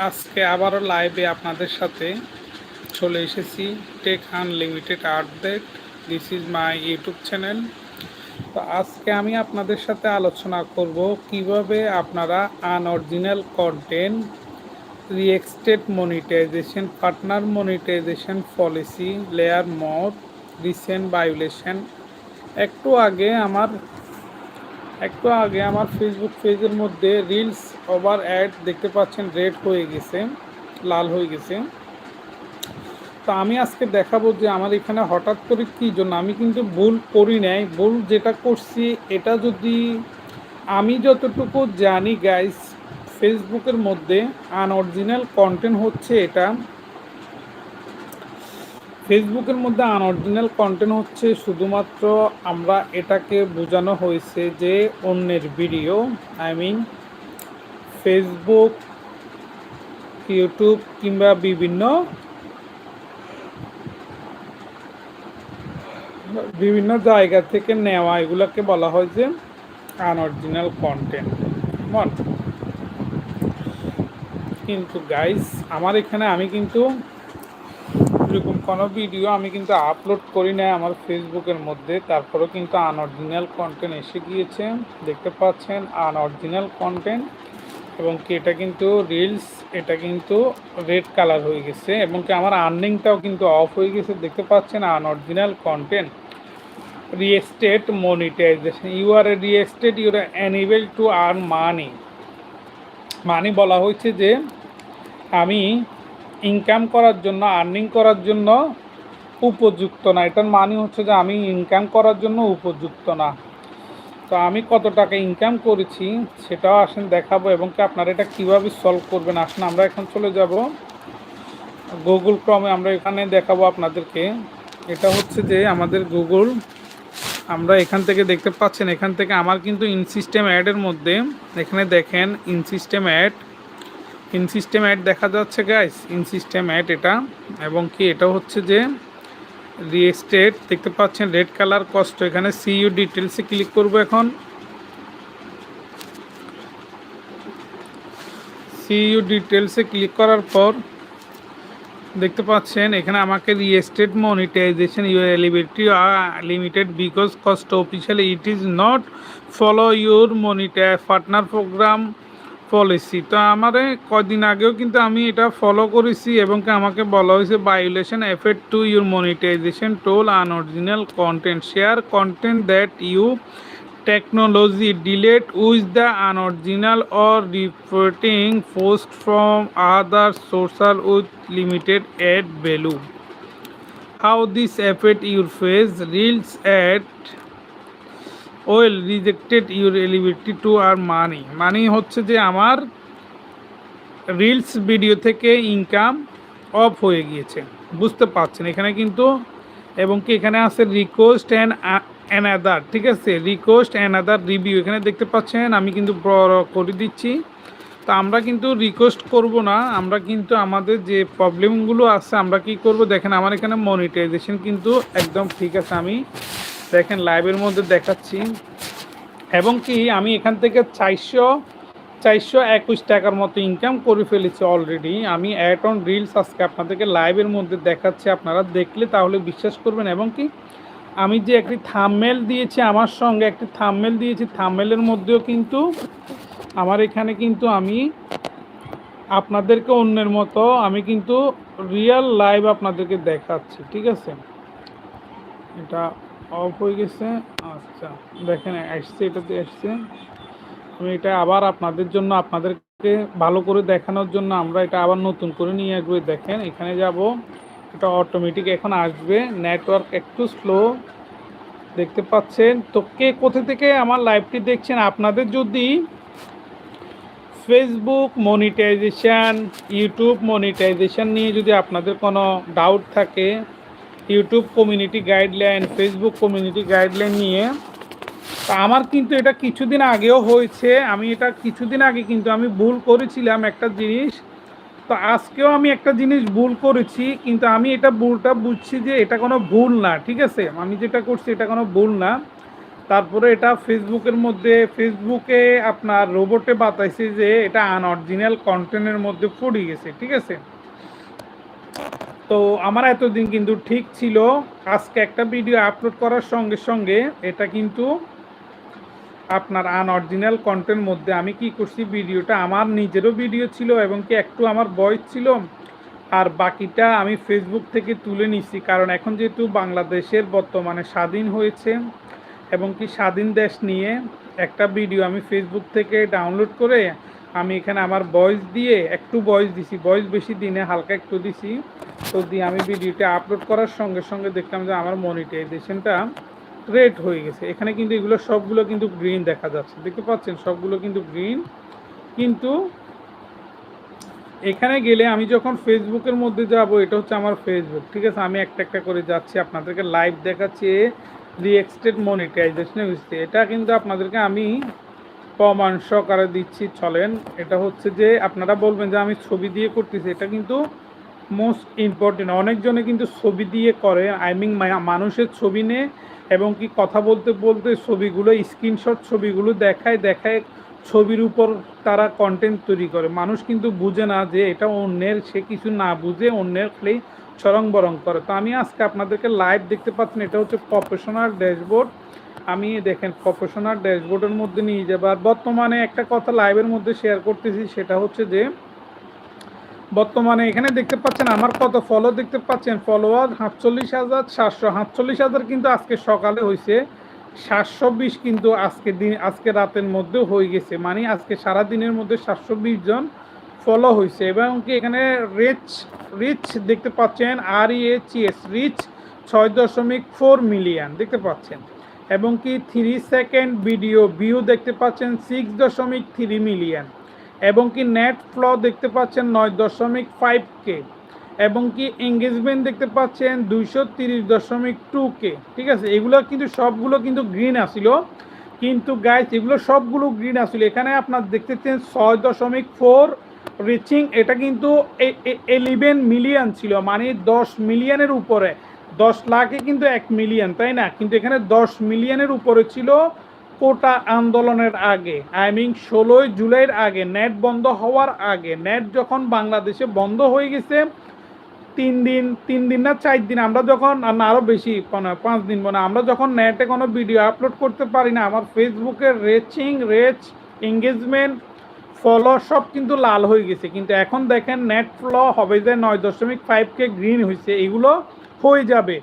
আজকে আবারও লাইভে আপনাদের সাথে চলে এসেছি tech unlimited update this is my YouTube channel তো আজকে আমি আপনাদের সাথে আলোচনা করব কীভাবে আপনারা unoriginal content রিএক্সটেড monetization partner monetization policy learn more recent violation একটু আগে আমার একটু আগে আমার ফেসবুক পেজের মধ্যে রিলস ওভার অ্যাড দেখতে পাচ্ছেন রেড হয়ে গেছে, লাল হয়ে গেছে। তো আমি আজকে দেখাবো যে আমার এখানে হঠাৎ করে কী জন্য, আমি কিন্তু ভুল করি নাই। ভুল যেটা করছি, এটা যদি আমি যতটুকু জানি গাইস ফেসবুকের মধ্যে আনঅরিজিনাল কন্টেন্ট হচ্ছে এটা। ফেসবুকের মধ্যে আনঅরিজিনাল কন্টেন্ট হচ্ছে শুধুমাত্র আমরা এটাকে বোঝানো হয়েছে যে অন্যের video I mean Facebook YouTube কিংবা বিভিন্ন বিভিন্ন জায়গা থেকে নেওয়া এগুলোকে বলা হয় যে আনঅরিজিনাল কন্টেন্ট কেমন কিন্তু গাইস আমার এখানে আমি কিন্তু এরকম কোনো ভিডিও আমি কিন্তু আপলোড করি না আমার ফেসবুকের মধ্যে, তারপরেও কিন্তু আনঅরিজিনাল কন্টেন্ট এসে গিয়েছে, দেখতে পাচ্ছেন আনঅরিজিনাল কন্টেন্ট এবং কি এটা কিন্তু রিলস এটা কিন্তু রেড কালার হয়ে গেছে, এবং কি আমার আর্নিংটাও কিন্তু অফ হয়ে গেছে, দেখতে পাচ্ছেন unoriginal content restricted monetization you are a restricted you are eligible to earn money money বলা হয়েছে যে আমি ইনকাম করার জন্য আর্নিং করার জন্য উপযুক্ত না। এটার মানে হচ্ছে যে আমি ইনকাম করার জন্য উপযুক্ত না। তো আমি কত টাকা ইনকাম করেছি সেটাও আসেন দেখাবো এবং কি আপনারা এটা কীভাবে সলভ করবেন? আসেন, আমরা এখন চলে যাব। গুগল ক্রমে আমরা এখানে দেখাবো আপনাদেরকে। এটা হচ্ছে যে আমাদের গুগল আমরা এখান থেকে দেখতে পাচ্ছেন, এখান থেকে আমার কিন্তু ইনসিস্টেম অ্যাডের মধ্যে, এখানে দেখেন ইনসিস্টেম অ্যাড ইনসিস্টেম অ্যাড দেখা যাচ্ছে গাইস ইনসিস্টেম অ্যাড এটা। এবং কি এটা হচ্ছে যে রিএস্টেট দেখতে পাচ্ছেন রেড কালার কষ্ট এখানে সিইউ ডিটেলসে ক্লিক করব এখন। সিইউ ডিটেলসে ক্লিক করার পর, দেখতে পাচ্ছেন, এখানে আমাকে restricted monetization your eligibility limited because cost officially it is not follow your monetize partner programme policy তো আমার কদিন আগেও কিন্তু আমি এটা ফলো করেছি এবং আমাকে বলা হয়েছে violation effect to your monetization tool unoriginal content share content that you technology delete with the unoriginal or reporting post from other social with limited ad value how this effect your face reels ad well rejected your eligibility to earn money money হচ্ছে যে আমার reels video থেকে income off হয়ে গিয়েছে। বুঝতে পারছেন? এখানে কিন্তু এবং কি এখানে আছে রিকোয়েস্ট অ্যান্ড অ্যানাদার ঠিক আছে? রিকোয়েস্ট অ্যানাদার রিভিউ এখানে দেখতে পাচ্ছেন? আমি কিন্তু বড় করে দিচ্ছি। তো আমরা কিন্তু রিকোয়েস্ট করব না। আমরা কিন্তু আমাদের যে প্রবলেমগুলো আছে, আমরা কি করব? দেখেন, আমার এখানে মনিটাইজেশন কিন্তু একদম ঠিক আছে। আমি দেখেন লাইভের মধ্যে দেখাচ্ছি। এবং কি, আমি এখান থেকে চারশো চারশো একুশ টাকার মতো ইনকাম করে ফেলেছি অলরেডি আমি অ্যাড অন রিলস আজকে আপনাদেরকে লাইভের মধ্যে দেখাচ্ছি, আপনারা দেখলে তাহলে বিশ্বাস করবেন। এবং কি, আমি যে একটি থামমেল দিয়েছি আমার সঙ্গে, একটি থামমেল দিয়েছি থামমেলের মধ্যেও কিন্তু আমার এখানে কিন্তু আমি আপনাদেরকে অন্যের মতো, আমি কিন্তু রিয়েল লাইভ আপনাদেরকে দেখাচ্ছি, ঠিক আছে? এটা অফ হয়ে গেছে। আচ্ছা দেখেন, আসছে, এটাতে আসছে। আমি এটা আবার আপনাদের জন্য আপনাদেরকে ভালো করে দেখানোর জন্য আমরা এটা আবার নতুন করে নিয়ে আসব। দেখেন, এখানে যাব। এটা অটোমেটিক এখন আসবে। নেটওয়ার্ক একটু স্লো দেখতে পাচ্ছেন? তো কে কোথা থেকে আমার লাইভটি দেখছেন? আপনাদের যদি ফেসবুক মনিটাইজেশান ইউটিউব মনিটাইজেশান নিয়ে যদি আপনাদের কোনো ডাউট থাকে YouTube community guideline Facebook community guideline নিয়ে, তা আমার কিন্তু এটা কিছুদিন আগেও হয়েছে। আমি এটা কিছুদিন আগে কিন্তু আমি ভুল করেছিলাম একটা জিনিস। তো আজকেও আমি একটা জিনিস ভুল করেছি, কিন্তু আমি এটা ভুলটা বুঝছি যে এটা কোনো ভুল না, ঠিক আছে? আমি যেটা করছি এটা কোনো ভুল না। তারপরে এটা ফেসবুকের মধ্যে ফেসবুকে আপনার রোবটে বাতাইছে যে এটা আনঅরিজিনাল কন্টেন্টের মধ্যে পড়ে গেছে, ঠিক আছে? তো আমার এতদিন কিন্তু ঠিক ছিল। আজকে একটা ভিডিও আপলোড করার সঙ্গে সঙ্গে এটা কিন্তু আপনার আনঅরিজিনাল কন্টেন্ট মধ্যে আমি কি করছি ভিডিওটা আমার নিজেরও ভিডিও ছিল এবং কি একটু আমার ভয়েস ছিল। আর বাকিটা আমি ফেসবুক থেকে তুলে নিছি, কারণ এখন যেহেতু বাংলাদেশের বর্তমানে স্বাধীন হয়েছে এবং কি স্বাধীন দেশ নিয়ে একটা ভিডিও আমি ফেসবুক থেকে ডাউনলোড করে আমি এখানে আমার ভয়েস দিয়ে একটু ভয়েস দিছি। ভয়েস বেশি দিনে হালকা একটু দিছি। তো দিয়ে আমি ভিডিওটা আপলোড করার সঙ্গে সঙ্গে দেখলাম যে আমার মনিটাইজেশনটা রেড হয়ে গেছে। এখানে কিন্তু এগুলো সবগুলো কিন্তু গ্রিন দেখা যাচ্ছে। দেখতে পাচ্ছেন? সবগুলো কিন্তু গ্রিন কিন্তু এখানে গেলে আমি যখন ফেসবুকের মধ্যে যাব, এটা হচ্ছে আমার ফেসবুক। ঠিক আছে? আমি একটা একটা করে যাচ্ছি, আপনাদেরকে লাইভ দেখাচ্ছি। রিএক্সটেড মনিটাইজেশন হচ্ছে। এটা কিন্তু আপনাদেরকে আমি প্রমাণ সহকারে দিচ্ছি, চলেন। এটা হচ্ছে যে আপনারা বলবেন যে আমি ছবি দিয়ে করতেছি, এটা কিন্তু মোস্ট ইম্পর্টেন্ট অনেকজনে কিন্তু ছবি দিয়ে করে আই মিন মানুষের ছবি নেয় এবং কি কথা বলতে বলতে ছবিগুলো স্ক্রিনশট ছবিগুলো দেখায় দেখায় ছবির উপর তারা কন্টেন্ট তৈরি করে। মানুষ কিন্তু বুঝে না যে এটা অন্যের, সে কিছু না বুঝে অন্যের খালি চরং বরং করে। তো আমি আজকে আপনাদেরকে লাইভ দেখতে পাচ্ছেন, এটা হচ্ছে প্রফেশনাল ড্যাশবোর্ড আমি দেখেন প্রফেশনাল ড্যাশবোর্ডের মধ্যে নিয়ে যাব। আর বর্তমানে একটা কথা লাইভের মধ্যে শেয়ার করতেছি, সেটা হচ্ছে যে, বর্তমানে এখানে দেখতে পাচ্ছেন আমার কত ফলো দেখতে পাচ্ছেন? ফলোয়ার সাতচল্লিশ হাজার, সাতশো সাতচল্লিশ হাজার কিন্তু আজকে সকালে হয়েছে সাতশো বিশ কিন্তু আজকে দিন, আজকে রাতের মধ্যে হয়ে গেছে। মানে আজকে সারা দিনের মধ্যে সাতশো বিশ জন ফলো হয়েছে এবং কি এখানে রিচ রিচ দেখতে পাচ্ছেন আর ইএচ এস রিচ ছয় দশমিক ফোর মিলিয়ন দেখতে পাচ্ছেন। এবং কি থ্রি সেকেন্ড ভিডিও ভিউ দেখতে পাচ্ছেন সিক্স দশমিক থ্রি মিলিয়ন এবং কি নেট ফ্লো দেখতে পাচ্ছেন নয় দশমিক ফাইভ কে এবং কি এঙ্গেজমেন্ট দেখতে পাচ্ছেন দুইশো তিরিশ দশমিক টু কে ঠিক আছে? এগুলো কিন্তু সবগুলো কিন্তু গ্রিন আসিল কিন্তু গাইস এগুলো সবগুলো গ্রিন আসিল এখানে আপনার দেখতে দেখতেছেন ছয় দশমিক ফোর রিচিং এটা কিন্তু এলিভেন মিলিয়ন ছিল মানে দশ মিলিয়নের উপরে। দশ লাখে কিন্তু এক মিলিয়ন তাই না? কিন্তু এখানে দশ মিলিয়নের উপরে ছিল কোটা আন্দোলনের আগে আই মিন ষোলোই জুলাইয়ের আগে নেট বন্ধ হওয়ার আগে। নেট যখন বাংলাদেশে বন্ধ হয়ে গেছে, তিন দিন তিন দিন না চার দিন, আমরা যখন না আরও বেশি, পাঁচ দিন মানে আমরা যখন নেটে কোনো ভিডিও আপলোড করতে পারি না, আমার ফেসবুকের রেচিং রেচ এঙ্গেজমেন্ট ফলো সব কিন্তু লাল হয়ে গেছে। কিন্তু এখন দেখেন নেট ফ্লো হবে যে নয় দশমিক ফাইভ কে গ্রিন হয়েছে। এগুলো হয়ে যাবে।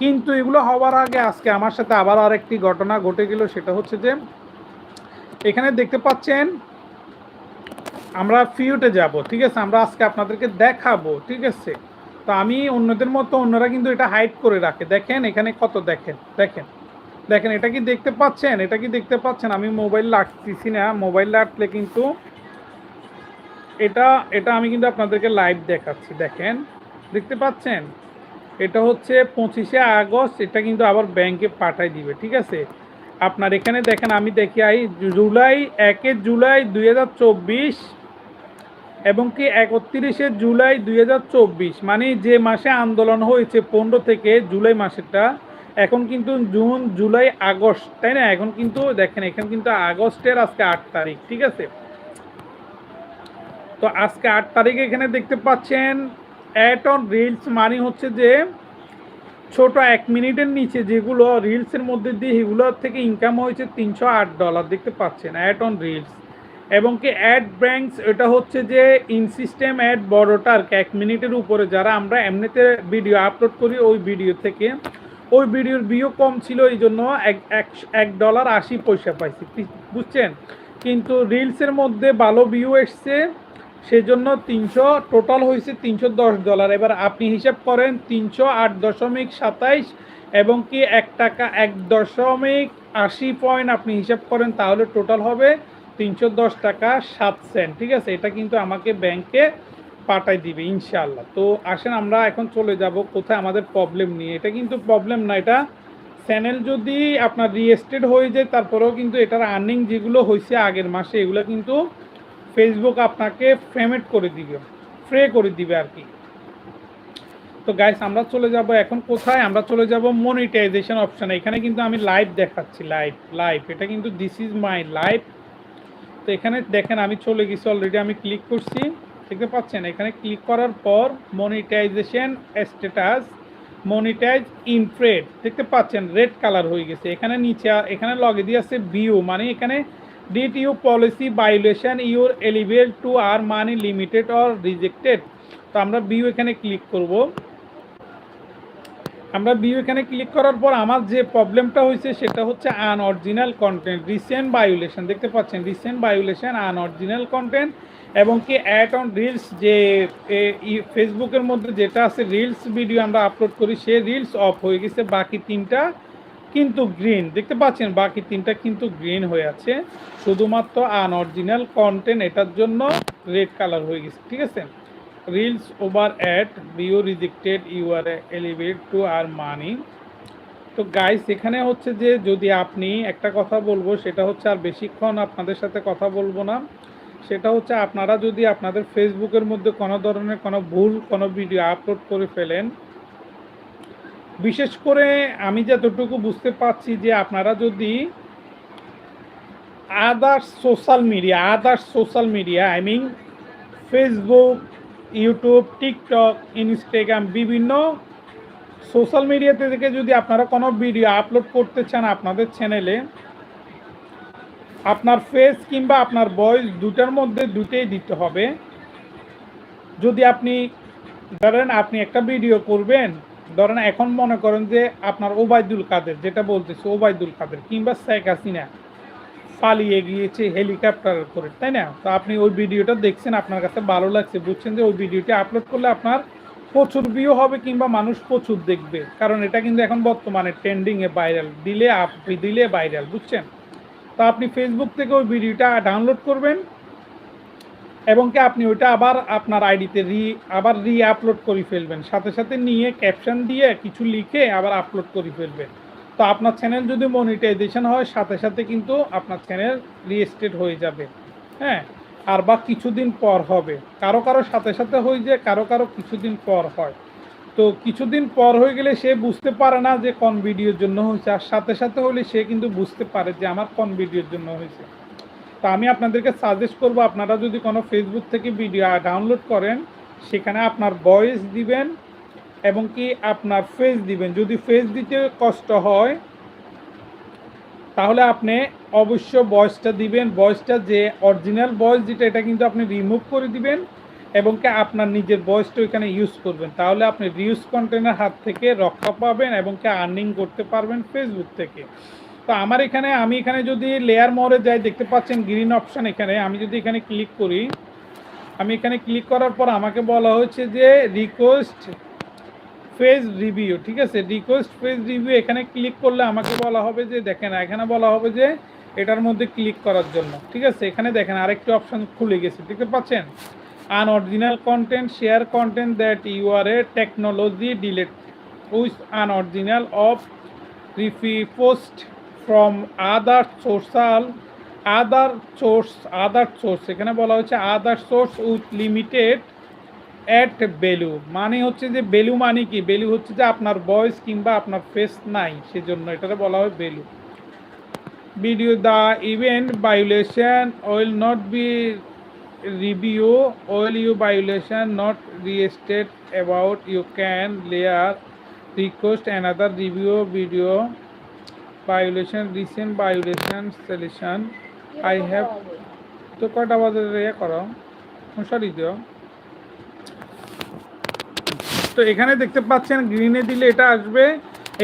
কিন্তু এগুলো হওয়ার আগে আজকে আমার সাথে আবার আরেকটি ঘটনা ঘটে গেল, সেটা হচ্ছে যে এখানে দেখতে পাচ্ছেন, আমরা ফিউটে যাব, ঠিক আছে? আমরা আজকে আপনাদেরকে দেখাবো, ঠিক আছে? তো আমি অন্যদের মতো অন্যরা কিন্তু এটা হাইড করে রাখে। দেখেন, এখানে কত দেখেন দেখেন দেখেন, এটা কি দেখতে পাচ্ছেন? এটা কি দেখতে পাচ্ছেন? আমি মোবাইল লাটতেছি না মোবাইল লাটলে কিন্তু এটা এটা আমি কিন্তু আপনাদেরকে লাইভ দেখাচ্ছি, দেখেন, দেখতে পাচ্ছেন? এটা হচ্ছে পঁচিশে আগস্ট, এটা কিন্তু আবার ব্যাংকে পাঠাই দিবে, ঠিক আছে? আপনার এখানে দেখেন, আমি দেখি আই জুলাই, একে জুলাই দুই হাজার চব্বিশ এবং কি একত্রিশে জুলাই দুই হাজার চব্বিশ মানে যে মাসে আন্দোলন হয়েছে পনেরো থেকে জুলাই মাসেরটা, এখন কিন্তু জুন, জুলাই, আগস্ট, তাই না? এখন কিন্তু দেখেন, এখানে কিন্তু আগস্টের আজকে আট তারিখ, ঠিক আছে? তো আজকে আট তারিখে এখানে দেখতে পাচ্ছেন অ্যাট অন রিলস মানে হচ্ছে যে ছোট এক মিনিটের নিচে যেগুলো রিলসের মধ্যে দিয়ে এগুলোর থেকে ইনকাম হয়েছে তিনশো আট ডলার দেখতে পাচ্ছেন অ্যাট অন রিলস এবং কি অ্যাড ব্যাঙ্কস এটা হচ্ছে যে ইন সিস্টেম অ্যাড বড়টা আর কি, এক মিনিটের উপরে যারা আমরা এমনিতে ভিডিও আপলোড করি, ওই ভিডিও থেকে। ওই ভিডিওর ভিউ কম ছিল, এই জন্য এক এক ডলার আশি পয়সা পাইছি, বুঝছেন? কিন্তু রিলসের মধ্যে ভালো ভিউ এসছে। সেজন্য তিনশো টোটাল হয়েছে তিনশো দশ ডলার এবার আপনি হিসাব করেন তিনশো আট দশমিক সাতাইশ এবং কি এক টাকা এক দশমিক আশি পয়েন্ট আপনি হিসাব করেন, তাহলে টোটাল হবে তিনশো দশ টাকা সাত সেন্ট ঠিক আছে? এটা কিন্তু আমাকে ব্যাংকে পাঠাই দিবে ইনশাল্লাহ তো আসেন, আমরা এখন চলে যাব কোথায় আমাদের প্রবলেম নিয়ে। এটা কিন্তু প্রবলেম না, এটা চ্যানেল যদি আপনার রিএস্টেড হয়ে যায়, তারপরেও কিন্তু এটার আর্নিং যেগুলো হয়েছে আগের মাসে, এগুলো কিন্তু ফেসবুক আপনাকে পেমেন্ট করে দিবে ফ্রে করে দিবে আর কি। তো গাইস আমরা চলে যাব এখন কোথায়? আমরা চলে যাব মনিটাইজেশন অপশানে এখানে কিন্তু আমি লাইভ দেখাচ্ছি লাইভ লাইভ এটা কিন্তু দিস ইজ মাই লাইভ তো এখানে দেখেন আমি চলে গেছি অলরেডি আমি ক্লিক করছি। দেখতে পাচ্ছেন? এখানে ক্লিক করার পর মনিটাইজেশন স্ট্যাটাস মনিটাইজ ইনফ্রেড দেখতে পাচ্ছেন? রেড কালার হয়ে গেছে। এখানে নিচে, এখানে লগে দিয়ে আছে ভিউ মানে এখানে did you policy violation your এলিভেল to earn money limited or rejected তো আমরা বিউ এখানে ক্লিক করব। আমরা বিউ এখানে ক্লিক করার পর আমার যে প্রবলেমটা হয়েছে সেটা হচ্ছে আনঅরিজিনাল কন্টেন্ট রিসেন্ট ভায়োলেশন দেখতে পাচ্ছেন রিসেন্ট ভায়োলেশন আনঅরিজিনাল কন্টেন্ট এবং কি অ্যাড অন রিলস যে ফেসবুকের মধ্যে যেটা আছে রিলস ভিডিও আমরা আপলোড করি, সে রিলস অফ হয়ে গেছে। বাকি তিনটা কিন্তু গ্রিন, দেখতে পাচ্ছেন বাকি তিনটা কিন্তু গ্রিন হয়ে আছে। শুধুমাত্র আনঅরিজিনাল কন্টেন্ট এটার জন্য রেড কালার হয়ে গেছে, ঠিক আছে? Reels over at view rejected you are elevate to earn money তো গাইস এখানে হচ্ছে যে যদি আপনি একটা কথা বলব, সেটা হচ্ছে আর বেশিক্ষণ আপনাদের সাথে কথা বলব না। সেটা হচ্ছে আপনারা যদি আপনাদের ফেসবুকের মধ্যে কোনো ধরনের কোনো ভুল, কোনো ভিডিও আপলোড করে ফেলেন বিশেষ করে আমি যতটুকু বুঝতে পারছি যে আপনারা যদি others social media, others social media, I mean Facebook, YouTube, TikTok, Instagram, বিভিন্ন সোশ্যাল মিডিয়াতে থেকে যদি আপনারা কোনো ভিডিও আপলোড করতে চান আপনাদের চ্যানেলে, আপনার ফেস কিংবা আপনার ভয়েস দুটার মধ্যে দুটেই দিতে হবে। যদি আপনি ধরেন আপনি একটা ভিডিও করবেন ধরেন এখন মনে করেন যে আপনার ওবায়দুল কাদের, যেটা বলতেছে ওবায়দুল কাদের কিংবা শেখ হাসিনা পালিয়ে গিয়েছে হেলিকপ্টার করে, তাই না? তো আপনি ওই ভিডিওটা দেখছেন, আপনার কাছে ভালো লাগছে, বুঝছেন যে ওই ভিডিওটি আপলোড করলে আপনার প্রচুর ভিউ হবে কিংবা মানুষ প্রচুর দেখবে। কারণ এটা কিন্তু এখন বর্তমানে ট্রেন্ডিংয়ে ভাইরাল দিলে আপনি দিলে ভাইরাল বুঝছেন? তো আপনি ফেসবুক থেকে ওই ভিডিওটা ডাউনলোড করবেন এবং কি আপনি ওইটা আবার আপনার আইডিতে রি, আবার রি আপলোড করে ফেলবেন। সাথে সাথে নিয়ে ক্যাপশন দিয়ে কিছু লিখে আবার আপলোড করে ফেলবেন। তো আপনার চ্যানেল যদি মনিটাইজেশন হয়, সাথে সাথে কিন্তু আপনার চ্যানেল রিস্টেট হয়ে যাবে। হ্যাঁ? আর বা কিছুদিন পর হবে। কারও কারও সাথে সাথে হয়ে যায়, কারও কারও কিছুদিন পর হয়। তো কিছুদিন পর হয়ে গেলে সে বুঝতে পারে না যে কোন ভিডিওর জন্য হয়েছে। আর সাথে সাথে হলে সে কিন্তু বুঝতে পারে যে আমার কোন ভিডিওর জন্য হয়েছে। তো আমি আপনাদেরকে সাজেস্ট করব, আপনারা যদি কোনো ফেসবুক থেকে ভিডিও ডাউনলোড করেন, সেখানে আপনার ভয়েস দিবেন এবং কি আপনার ফেস দিবেন। যদি ফেস দিতে কষ্ট হয়, তাহলে আপনি অবশ্য ভয়েসটা দিবেন। ভয়েসটা যে অরিজিনাল ভয়েস যেটা, এটা কিন্তু আপনি রিমুভ করে দিবেন এবং কি আপনার নিজের ভয়েসটা ওইখানে ইউজ করবেন। তাহলে আপনি রিউজ কন্টেন্টের হাত থেকে রক্ষা পাবেন এবং কি আর্নিং করতে পারবেন ফেসবুক থেকে। তো আমার এখানে, আমি এখানে যদি লেয়ার মোড়ে যাই, দেখতে পাচ্ছেন গ্রিন অপশান এখানে, আমি যদি এখানে ক্লিক করি, আমি এখানে ক্লিক করার পর আমাকে বলা হয়েছে যে রিকোয়েস্ট ফেজ রিভিউ ঠিক আছে? রিকোয়েস্ট ফেজ রিভিউ এখানে ক্লিক করলে আমাকে বলা হবে যে, দেখেন, এখানে বলা হবে যে, এটার মধ্যে ক্লিক করার জন্য, ঠিক আছে? এখানে দেখেন, আরেকটি অপশান খুলে গেছে, দেখতে পাচ্ছেন? Unoriginal content share content that you are a technology delete with unoriginal of রিফি post from other social other source other source এখানে বলা হচ্ছে other source with limited at value মানে হচ্ছে যে ভ্যালু মানে কি? ভ্যালু হচ্ছে যে আপনার ভয়েস কিংবা আপনার ফেস নাই, সেজন্য এটাকে বলা হয় value video the event violation will not be review well you violation not restricted about you can layer request another review video violation recent violation solution I have তো কয়টা বাজে ইয়ে করো? সরি দিও। তো এখানে দেখতে পাচ্ছেন গ্রিনে দিলে এটা আসবে।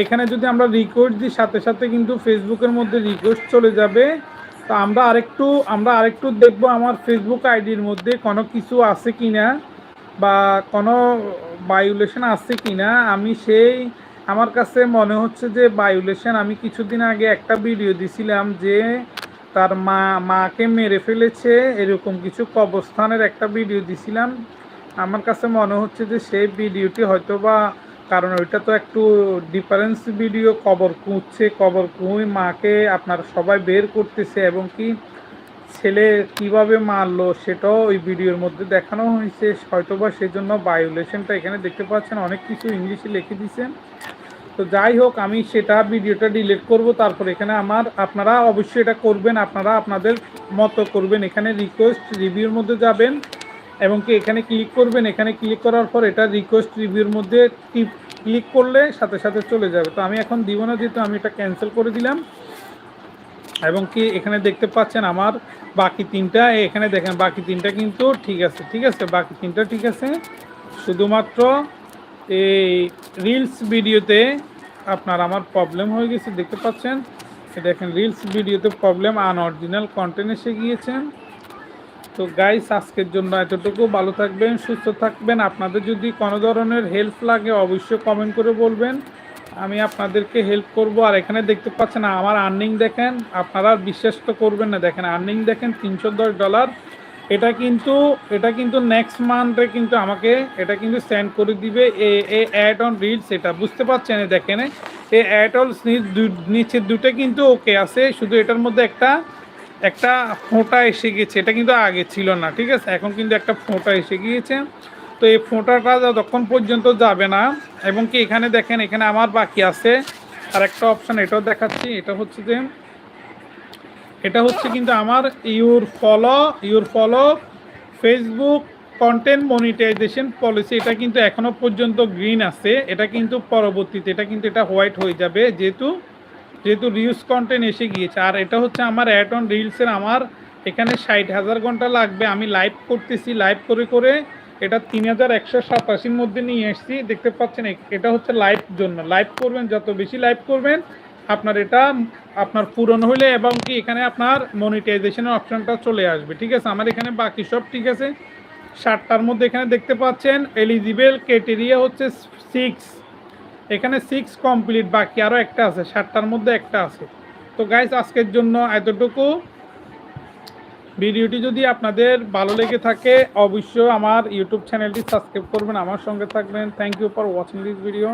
এখানে যদি আমরা রিকোয়েস্ট দিই, সাথে সাথে কিন্তু ফেসবুকের মধ্যে রিকোয়েস্ট চলে যাবে। তো আমরা আরেকটু আমরা আরেকটু দেখব আমার ফেসবুক আইডির মধ্যে কোনো কিছু আছে কি না বা কোনো বায়োলেশন আছে কি না আমি সেই আমার কাছে মনে হচ্ছে যে বায়োলেশন আমি কিছুদিন আগে একটা ভিডিও দিছিলাম যে তার মা, মাকে মেরে ফেলেছে, এরকম কিছু কবরস্থানের একটা ভিডিও দিছিলাম। আমার কাছে মনে হচ্ছে যে সেই ভিডিওটি হয়তো বা কারণ ওইটা তো একটু ডিফারেন্স ভিডিও কবর কুঁচছে কবর কুঁই মাকে আপনার সবাই বের করতেছে, এবং কি ছেলে কীভাবে মারলো সেটাও ওই ভিডিওর মধ্যে দেখানো হয়েছে। হয়তোবা সেজন্য বায়োলেশনটা এখানে দেখতে পাচ্ছেন, অনেক কিছু ইংলিশে লিখে দিয়েছেন। তো যাই হোক, আমি সেটা ভিডিওটা ডিলিট করব, তারপর এখানে আমার, আপনারা অবশ্যই এটা করবেন, আপনারা আপনাদের মতো করবেন। এখানে রিকোয়েস্ট রিভিউর মধ্যে যাবেন এবং কি এখানে ক্লিক করবেন, এখানে ক্লিক করার পর এটা রিকোয়েস্ট রিভিউর মধ্যে টিপ ক্লিক করলে সাথে সাথে চলে যাবে। তো আমি এখন দিব না, যেহেতু আমি এটা ক্যান্সেল করে দিলাম। এবং কি এখানে দেখতে পাচ্ছেন আমার বাকি তিনটা? এখানে দেখেন, বাকি তিনটা কিন্তু ঠিক আছে ঠিক আছে, বাকি তিনটা ঠিক আছে। শুধুমাত্র এই রিলস ভিডিওতে আপনার আমার প্রবলেম হয়ে গেছে, দেখতে পাচ্ছেন? দেখেন রিলস ভিডিওতে প্রবলেম আনঅরিজিনাল কন্টেন্ট এসে গিয়েছেন তো গাইস আজকের জন্য এতটুকু। ভালো থাকবেন, সুস্থ থাকবেন। আপনাদের যদি কোনো ধরনের হেল্প লাগে, অবশ্যই কমেন্ট করে বলবেন। আমি আপনাদেরকে হেল্প করব। আর এখানে দেখতে পাচ্ছেন, আমার আর্নিং দেখেন, আপনারা বিশ্বাস তো করবেন না। দেখেন আর্নিং দেখেন তিনশো দশ ডলার এটা কিন্তু এটা কিন্তু নেক্সট মান্থে কিন্তু আমাকে, এটা কিন্তু সেন্ড করে দিবে এ অ্যাড অন রিলস এটা। বুঝতে পারছেন দেখেন? এ অ্যাড অন নিচে দুটো কিন্তু ওকে আছে, শুধু এটার মধ্যে একটা একটা ফোঁটা এসে গেছে। এটা কিন্তু আগে ছিল না, ঠিক আছে? এখন কিন্তু একটা ফোঁটা এসে গিয়েছে। তো এই ফোঁটাটা যতক্ষণ পর্যন্ত যাবে না, এবং কি এখানে দেখেন, এখানে আমার বাকি আছে। আর একটা অপশান এটাও দেখাচ্ছি, এটা হচ্ছে যে, এটা হচ্ছে কিন্তু আমার your follow your follow Facebook content monetization policy এটা কিন্তু এখনও পর্যন্ত গ্রিন আছে, এটা কিন্তু পরবর্তীতে, এটা কিন্তু এটা হোয়াইট হয়ে যাবে, যেহেতু যেহেতু রিউজ কন্টেন্ট এসে গিয়েছে। আর এটা হচ্ছে আমার অ্যাড অন রিলসের আমার এখানে ষাট হাজার ঘণ্টা লাগবে। আমি লাইভ করতেছি লাইভ করে করে এটা তিন হাজার একশো সাতাশির মধ্যে নিয়ে এসেছি। দেখতে পাচ্ছেন এটা হচ্ছে লাইভ জন্য। লাইভ করবেন, যত বেশি লাইভ করবেন, আপনার এটা, আপনার পূরণ হলে এবং কি এখানে আপনার মনিটাইজেশনের অপশনটা চলে আসবে। ঠিক আছে? আমার এখানে বাকি সব ঠিক আছে। ষাটটার মধ্যে এখানে দেখতে পাচ্ছেন এলিজিবেল ক্রাইটেরিয়া হচ্ছে সিক্স এখানে সিক্স কমপ্লিট বাকি আরও একটা আছে ষাটটার মধ্যে একটা আছে। তো গাইস আজকের জন্য এতটুকু। ভিডিওটি যদি আপনাদের ভালো লেগে থাকে, অবশ্যই আমার ইউটিউব চ্যানেলটি সাবস্ক্রাইব করবেন, আমার সঙ্গে থাকবেন। Thank you for watching this video